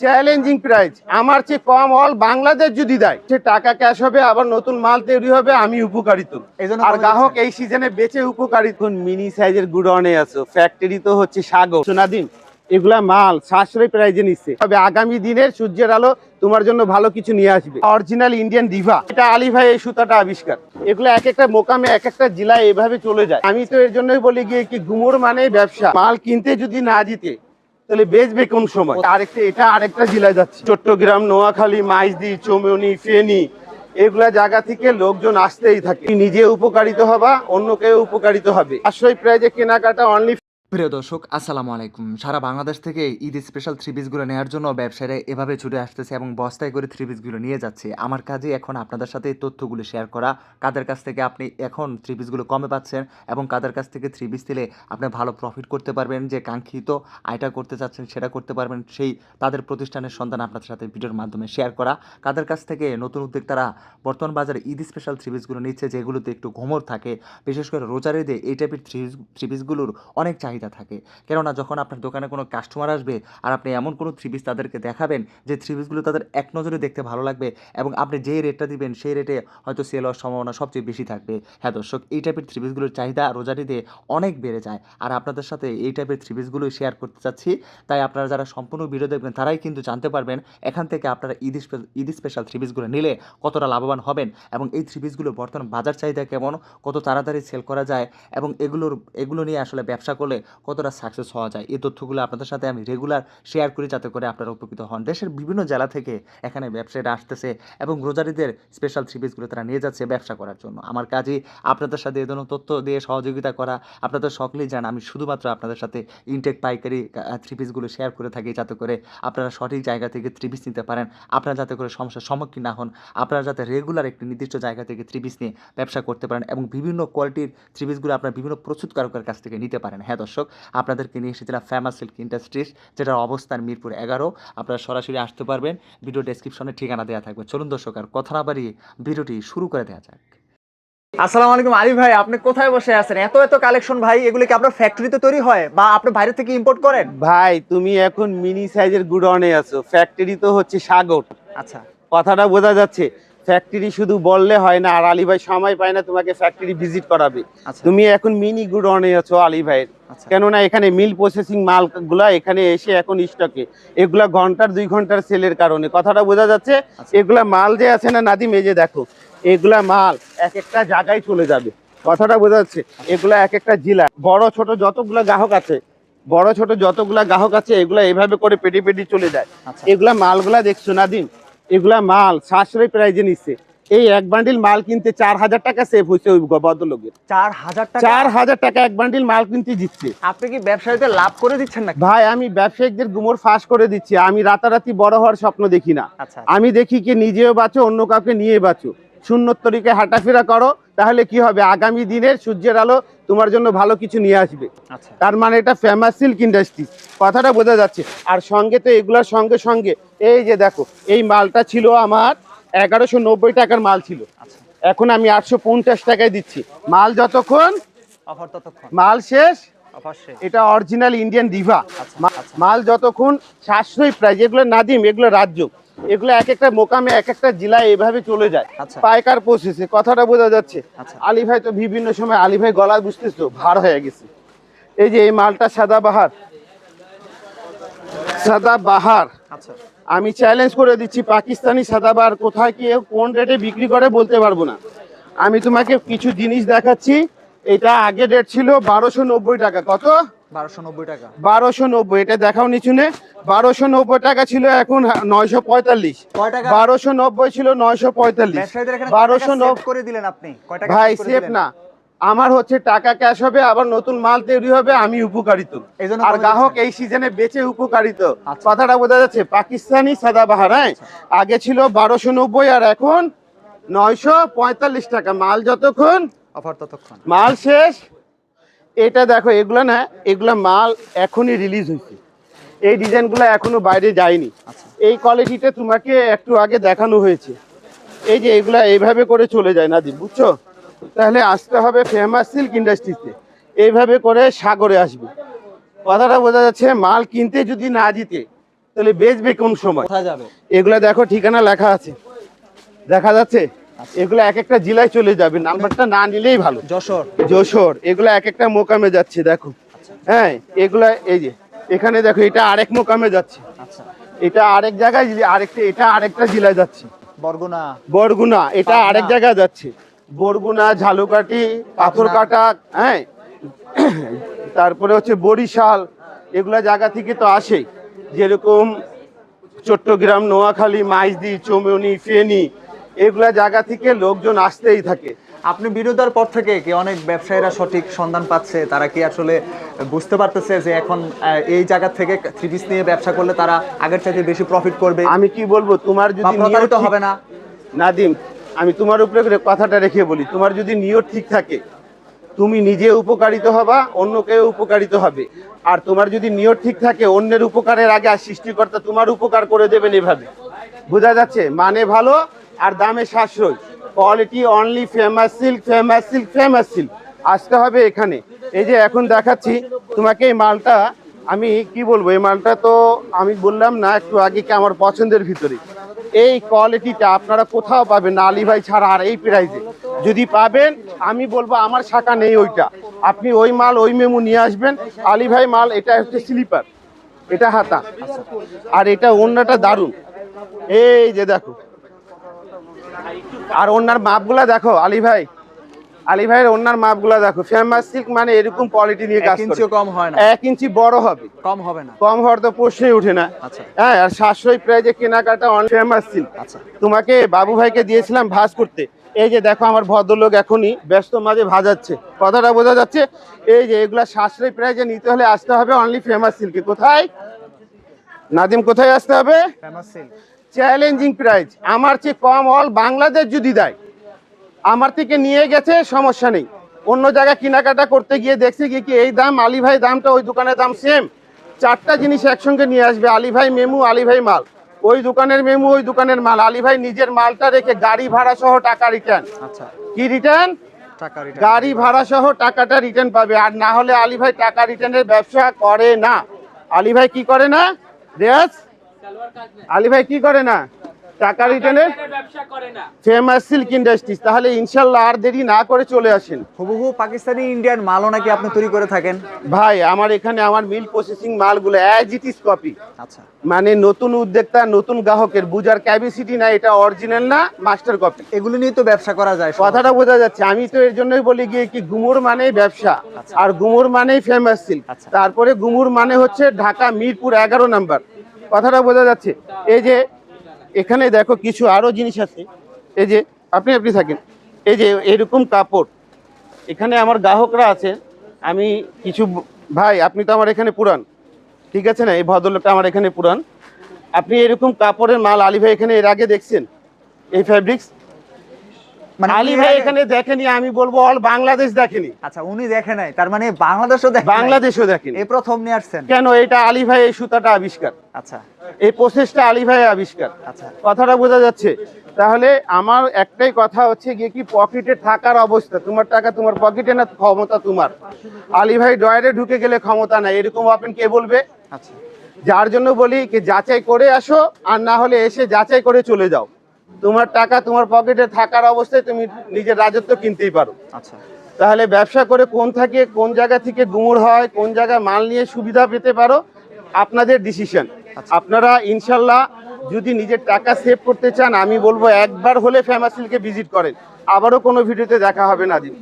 Challenging price আমার চেয়ে কম all Bangladesh যদি দেয়। সে টাকা ক্যাশ হবে আবার নতুন মাল তৈরি হবে আমি উপকারিত আর গ্রাহক এই সিজনে বেচে উপকারিত মিনি সাইজের গুডনে আছো ফ্যাক্টরি তো হচ্ছে সাগর। সোনাদিন এগুলা মাল সাশ্রয় প্রাইজে নিচ্ছে। তবে আগামী দিনের সূর্যের আলো তোমার জন্য ভালো কিছু নিয়ে আসবে। অরিজিনাল ইন্ডিয়ান ডিভা এটা আলী ভাই এই সুতাটা আবিষ্কার। এগুলো এক একটা মোকামে এক একটা জেলায় এভাবে চলে যায়। আমি তো এর জন্যই বলি গিয়ে কি গুমোর মানে ব্যবসা। মাল কিনতে যদি না দিতে তাহলে বেচবে কোন সময়? আরেকটা, এটা আরেকটা জেলায় যাচ্ছে। চট্টগ্রাম, নোয়াখালী, মাইজদি, চৌমনি, ফেনী, এগুলা জায়গা থেকে লোকজন আসতেই থাকে। নিজে উপকারিত হবা অন্য কেউ উপকারিত হবে। আশ্রয় যে কেনাকাটা অনলি প্রিয় দর্শক, আসসালামু আলাইকুম। সারা বাংলাদেশ থেকে ঈদ স্পেশাল থ্রি পিসগুলো নেওয়ার জন্য ব্যবসায়ীরা এভাবে ছুটে আসতেছে এবং বস্তায় করে থ্রি পিসগুলো নিয়ে যাচ্ছে। আমার কাজে এখন আপনাদের সাথে এই তথ্যগুলো শেয়ার করা। কাদের কাছ থেকে আপনি এখন থ্রি পিসগুলো কমে পাচ্ছেন এবং কাদের কাছ থেকে থ্রি পিস দিলে আপনি ভালো প্রফিট করতে পারবেন, যে কাঙ্ক্ষিত আয়টা করতে চাচ্ছেন সেটা করতে পারবেন, সেই তাদের প্রতিষ্ঠানের সন্ধান আপনাদের সাথে ভিডিওর মাধ্যমে শেয়ার করা। কাদের কাছ থেকে নতুন উদ্যোক্তারা বর্তমান বাজারে ঈদ স্পেশাল থ্রি পিসগুলো নিচ্ছে, যেগুলোতে একটু ঘোমর থাকে, বিশেষ করে রোজার এই টাইপের থ্রি থ্রি পিসগুলোর অনেক চাহিদা থাকে। কেননা যখন আপনার দোকানে কোনো কাস্টমার আসবে আর আপনি এমন কোনো থ্রি পিস তাদেরকে দেখাবেন, যে থ্রি পিসগুলো তাদের এক নজরে দেখতে ভালো লাগবে এবং আপনি যেই রেটটা দিবেন সেই রেটে হয়তো সেল হওয়ার সম্ভাবনা সবচেয়ে বেশি থাকবে। হ্যাঁ দর্শক, এই টাইপের থ্রি পিসগুলোর চাহিদা রোজার ঈদে অনেক বেড়ে যায়। আর আপনাদের সাথে এই টাইপের থ্রি পিসগুলোই শেয়ার করতে চাচ্ছি। তাই আপনারা যারা সম্পূর্ণ ভিডিও দেখবেন, তারাই কিন্তু জানতে পারবেন এখান থেকে আপনারা ঈদ ঈদ স্পেশাল থ্রি পিসগুলো নিলে কতটা লাভবান হবেন এবং এই থ্রি পিসগুলো বর্তমান বাজার চাহিদা কেমন, কত তাড়াতাড়ি সেল করা যায় এবং এগুলোর, এগুলো নিয়ে আসলে ব্যবসা করলে কতটা সাকসেস হওয়া যায়। এই তথ্যগুলো আপনাদের সাথে আমি রেগুলার শেয়ার করি যাতে করে আপনারা উপকৃত হন। দেশের বিভিন্ন জেলা থেকে এখানে ব্যবসায়ীরা আসতেছে এবং রোজারিদের স্পেশাল থ্রি পিসগুলো তারা নিয়ে যাচ্ছে ব্যবসা করার জন্য। আমার কাজই আপনাদের সাথে এই ধরনের তথ্য দিয়ে সহযোগিতা করা, আপনাদের সকলেই জান আমি শুধুমাত্র আপনাদের সাথে ইনটেক পাইকারি থ্রি পিসগুলো শেয়ার করে থাকি যাতে করে আপনারা সঠিক জায়গা থেকে থ্রি পিস নিতে পারেন। আপনারা যাতে করে সমস্যার সম্মুখীন না হন। আপনারা যাতে রেগুলার একটি নির্দিষ্ট জায়গা থেকে থ্রি পিস নিয়ে ব্যবসা করতে পারেন এবং বিভিন্ন কোয়ালিটির থ্রি পিসগুলো আপনারা বিভিন্ন প্রস্তুতকারকের কাছ থেকে নিতে পারেন। হ্যাঁ দর্শক। আপনাদেরকে নিয়ে এসেছিলাম ফেমাস সিল্ক ইন্ডাস্ট্রিজ যেটার অবস্থান মিরপুর এগারো। আপনারা সরাসরি আসতে পারবেন। ভিডিও ডেসক্রিপশনে ঠিকানা দেওয়া থাকবে। চলুন দর্শক আর কথা না বাড়িয়ে ভিডিওটি শুরু করে দেওয়া যাক। আসসালামু আলাইকুম আলী ভাই আপনি কোথায় বসে আছেন? এত এত কালেকশন ভাই এগুলো কি আপনার ফ্যাক্টরিতে তৈরি হয় বা আপনি বাইরে থেকে ইম্পোর্ট করেন? ভাই তুমি এখন মিনি সাইজের গুডনে আছো। ফ্যাক্টরি তো হচ্ছে সাগর। আচ্ছা। কথাটা বোঝা যাচ্ছে। ফ্যাক্টরি শুধু বললে হয় না আর আলী ভাই সময় পায় না তোমাকে ফ্যাক্টরি ভিজিট করাবে। আচ্ছা। তুমি এখন মিনি গুডনে আছো আলী ভাইয়ের। আচ্ছা। কেননা এখানে মিল প্রসেসিং মালগুলা এখানে এসে এখন স্টকে এগুলা ঘণ্টার দুই ঘণ্টার সেলের কারণে। কথাটা বোঝা যাচ্ছে আচ্ছা। এগুলা মাল যে আছে না নাদিম এই যে দেখো এগুলা মাল এক একটা জায়গায় চলে যাবে। কথাটা বোঝা যাচ্ছে এগুলা এক একটা জেলা। বড় ছোট যতগুলা গ্রাহক আছে বড় ছোট যতগুলা গ্রাহক আছে এগুলা এইভাবে করে পেটি পেটি চলে যায়। এগুলা মালগুলা দেখছ নাদিম? এগুলা মাল সাশ্রয় প্রাইজে নিচ্ছে এই এক বান্ডিল মাল কিনতে চার হাজার টাকা সেভ হয়েছে ওই ভদ্রলোকের। চার হাজার টাকা? চার হাজার টাকা এক বান্ডিল মাল কিনতে দিচ্ছে আপনি কি ব্যবসায়ীদের লাভ করে দিচ্ছেন না ভাই আমি ব্যবসায়ীদের গুমর ফাঁস করে দিচ্ছি। আমি রাতারাতি বড় হওয়ার স্বপ্ন দেখি না। আচ্ছা। আমি দেখি কি নিজেও বাঁচো অন্য কাউকে নিয়ে বাঁচো শূন্য তরিকায় হাঁটাফেরা করো তাহলে কি হবে? আগামী দিনের সূর্যের আলো তোমার জন্য ভালো কিছু নিয়ে আসবে। আচ্ছা। তার মানে এটা ফেমাস সিল্ক ইন্ডাস্ট্রি কথাটা বোঝা যাচ্ছে। আর সঙ্গে তো এগুলোর সঙ্গে সঙ্গে এই যে দেখো এই মালটা ছিল আমার এগারোশো নব্বই টাকার মাল ছিল। আচ্ছা। এখন আমি আটশো পঞ্চাশ টাকায় দিচ্ছি। মাল যতক্ষণ? মাল শেষ? এটা অরিজিনাল ইন্ডিয়ান ডিভা। মাল যতক্ষণ সাশ্রয়ী প্রাইস এগুলো নাদিম এগুলো রাজ্য। এগুলো এক একটা মোকামে এক একটা জেলায় এভাবে চলে যায়। আচ্ছা। পাইকার প্রসেসে কথাটা বোঝা যাচ্ছে। আচ্ছা। আলী ভাই তো বিভিন্ন সময় আলী ভাই গলা বুঝতেছো ভার হয়ে গেছে। এই যে এই মালটা সাদা বাহার। সাদা বাহার। আচ্ছা। আমি চ্যালেঞ্জ করে দিচ্ছি পাকিস্তানি সাদাবার কোথায় কি কোন রেটে বিক্রি করে বলতে পারব না। আমি তোমাকে কিছু জিনিস দেখাচ্ছি এটা আগে রেট ছিল বারোশো নব্বই টাকা। কত? বারোশো নব্বই এটা দেখাও নিচুনে বারোশো নব্বই টাকা ছিল এখন নয়শো পঁয়তাল্লিশ। বারোশো নব্বই ছিল নয়শো পঁয়তাল্লিশ। বারোশো করে দিলেন আপনি। ভাই সেফ না। আমার হচ্ছে টাকা ক্যাশ হবে আবার নতুন মাল তৈরি হবে আমি উপকারিত। আর গ্রাহক এই সিজনে বেচে উপকারিত। আচ্ছা। কথাটা বোঝা যাচ্ছে পাকিস্তানি সাদাবাহার হ্যাঁ? আগে ছিল বারোশো নব্বই আর এখন নয়শো পঁয়তাল্লিশ টাকা। মাল যতক্ষণ অফার ততক্ষণ। মাল শেষ এটা দেখো এগুলো না এগুলো মাল এখনই রিলিজ হয়েছে। এই ডিজাইনগুলো এখনও বাইরে যায়নি। আচ্ছা। এই কোয়ালিটিতে তোমাকে একটু আগে দেখানো হয়েছে। এই যে এগুলা এইভাবে করে চলে যায় না নাদি বুঝছ? তাহলে আসতে হবে ফেমাস সিল্ক ইন্ডাস্ট্রিতে এইভাবে করে সাগরে আসবে। কথাটা বোঝা যাচ্ছে মাল কিনতে যদি না দিতে তাহলে বেচবে কোন সময়? এগুলা দেখো ঠিকানা লেখা আছে। দেখা যাচ্ছে? এগুলো এক একটা জেলায় চলে যাবে নাম্বারটা না নিলেই ভালো। যশোর। যশোর এগুলো এক একটা মোকামে যাচ্ছে দেখো। হ্যাঁ এগুলা এই যে এখানে দেখো এটা আরেক মোকামে যাচ্ছে। আচ্ছা। এটা আরেক জায়গায় আরেকটা এটা আরেকটা জেলায় যাচ্ছে। বরগুনা। বরগুনা এটা আরেক জায়গায় যাচ্ছে। বরগুনা ঝালুকাঠি পাথরকাটা হ্যাঁ। তারপরে হচ্ছে বরিশাল এগুলা জায়গা থেকে তো আসেই। যেরকম চট্টগ্রাম নোয়াখালী মাইজদি চৌমনি ফেনী এগুলা জায়গা থেকে লোকজন আসতেই থাকে। আপনি বিরোধার পর থেকে কি অনেক ব্যবসায়ীরা সঠিক সন্ধান পাচ্ছে? তারা কি আসলে বুঝতে পারতেছে যে এখন এই জায়গা থেকে থ্রি পিস নিয়ে ব্যবসা করলে তারা আগের চাইতে বেশি প্রফিট করবে? আমি কি বলব তোমার যদি প্রতারিত হবে না। নাদিম আমি তোমার উপরে করে কথাটা রেখে বলি। তোমার যদি নিয়ত ঠিক থাকে তুমি নিজে উপকারিত হবা অন্য কেউ উপকারিত হবে। আর তোমার যদি নিয়ত ঠিক থাকে অন্যের উপকারের আগে আর সৃষ্টিকর্তা তোমার উপকার করে দেবেন এভাবে। বোঝা যাচ্ছে? মানে ভালো আর দামে সাশ্রয়। Quality only famous silk famous silk famous silk আসতে হবে এখানে। এই যে এখন দেখাচ্ছি, তোমাকে এই মালটা আমি কি বলব, এই মালটা তো আমি বললাম না, একটু আগে কি আমার পছন্দের ভিতরে। এই কোয়ালিটিটা আপনারা কোথাও পাবেন না আলী ভাই ছাড়া আর এই প্রাইজে যদি পাবেন, আমি বলব আমার শাখা নেই ওইটা। আপনি ওই মাল, ওই মেমু নিয়ে আসবেন। আলী ভাই মাল, এটা হচ্ছে স্লিপার এটা হাতা। আর এটা অন্যটা দারুণ। এই যে দেখো আর ওনার মাপগুলা দেখো আলী ভাই। আলী ভাইয়ের ওনার মাপগুলা দেখো। ফেমাস সিল্ক মানে এরকম কোয়ালিটি নিয়ে কাজ করে। কম হয় না। এক ইঞ্চি বড় হবে। কম হবে না। কম হওয়ার তো প্রশ্নই উঠে না। আচ্ছা। হ্যাঁ আর সাশ্রয়ী প্রাইজে কেনাকাটা অন ফেমাস সিল্ক আচ্ছা। তোমাকে বাবু ভাইকে দিয়েছিলাম ভাজ করতে। এই যে দেখো আমার ভদ্রলোক এখনই ব্যস্ত মাঝে ভাজাচ্ছে। কথাটা বোঝা যাচ্ছে। এই যে এগুলা সাশ্রয়ী প্রাইজে নিতে হলে আসতে হবে অনলি ফেমাস সিল্কে কোথায়? নাদিম কোথায় আসতে হবে? ফেমাস সিল্ক চ্যালেঞ্জিং প্রাইস আমার চেয়ে কম অল বাংলাদেশ যদি দেয়। আমার থেকে নিয়ে গেছে সমস্যা নেই। অন্য জায়গায় কেনাকাটা করতে গিয়ে দেখছি কি কি এই দাম আলী ভাই দামটা ওই দোকানের দাম সেম চারটা জিনিস একসঙ্গে নিয়ে আসবে আলী ভাই মেমু আলী ভাই মাল। ওই দোকানের মেমু ওই দোকানের মাল। আলী ভাই নিজের মালটা রেখে গাড়ি ভাড়া সহ টাকা রিটার্ন আচ্ছা। কি রিটার্ন গাড়ি ভাড়া সহ টাকাটা রিটার্ন পাবে। আর না হলে আলী ভাই টাকা রিটার্নের ব্যবসা করে না। আলী ভাই কি করে না? রেয়াজ আলী ভাই কি করে না? টাকা রিটার্নের ব্যবসা করে না। ফেমাস সিল্ক ইন্ডাস্ট্রিজ তাহলে ইনশাল্লাহ আর দেরি না করে চলে আসেন। হুবহু পাকিস্তানি ইন্ডিয়ান মালও নাকি আপনি তৈরি করে থাকেন? ভাই আমার এখানে আমার মিল প্রসেসিং মালগুলো অ্যাজ ইট ইজ কপি আচ্ছা। মানে নতুন উদ্যোক্তা নতুন গ্রাহকের বুঝার ক্যাপাসিটি না এটা অরিজিনাল না মাস্টার কপি এগুলো নিয়ে তো ব্যবসা করা যায় কথাটা বোঝা যাচ্ছে আমি তো এর জন্যই বলি গিয়ে কি গুমুর মানেই ব্যবসা আর গুমুর মানেই ফেমাস সিল্ক আচ্ছা। তারপরে গুমুর মানে হচ্ছে ঢাকা মিরপুর এগারো নাম্বার। কথাটা বোঝা যাচ্ছে। এই যে, এখানে দেখো কিছু আরও জিনিস আছে। এই যে, আপনি আপনি থাকেন। এই যে, এরকম কাপড়। এখানে আমার গ্রাহকরা আছে। আমি কিছু ভাই, আপনি তো আমার এখানে পুরান। ঠিক আছে না? এই ভদ্রলোকটা আমার এখানে পুরান। আপনি এরকম কাপড়ের মাল আলী ভাই এখানে এর আগে দেখছেন? এই ফ্যাব্রিক্স মানে আলী ভাই এখানে দেখেনি আমি বলব অল বাংলাদেশ দেখেনি। আচ্ছা উনি দেখে নাই তার মানে বাংলাদেশও দেখে বাংলাদেশও দেখেনি। এই প্রথম নিয়ে আসছেন। কেন এটা আলী ভাই এই সুতাটা আবিষ্কার? আচ্ছা। এই প্রসেসটা আলী ভাই আবিষ্কার। আচ্ছা। কথাটা বোঝা যাচ্ছে। তাহলে আমার একটাই কথা হচ্ছে গিয়ে কি পকেটে থাকার অবস্থা? তোমার টাকা তোমার পকেটে না ক্ষমতা তোমার? আলী ভাই ডয়ারে ঢুকে গেলে ক্ষমতা নাই এরকম ওপেন কে বলবে? আচ্ছা। যার জন্য বলি কি যাচাই করে আসো আর না হলে এসে যাচাই করে চলে যাও। তোমার টাকা তোমার পকেটে থাকার অবস্থায় তুমি নিজের রাজত্ব কিনতেই পারো। আচ্ছা। তাহলে ব্যবসা করে কোন থাকে কোন জায়গা থেকে গুমুর হয় কোন জায়গায় মাল নিয়ে সুবিধা পেতে পারো আপনাদের ডিসিশন আপনারা ইনশাল্লাহ যদি নিজের টাকা সেভ করতে চান আমি বলব একবার হলে ফ্যামাসিলকে সিল্কে ভিজিট করেন। আবারও কোনো ভিডিওতে দেখা হবে না দিন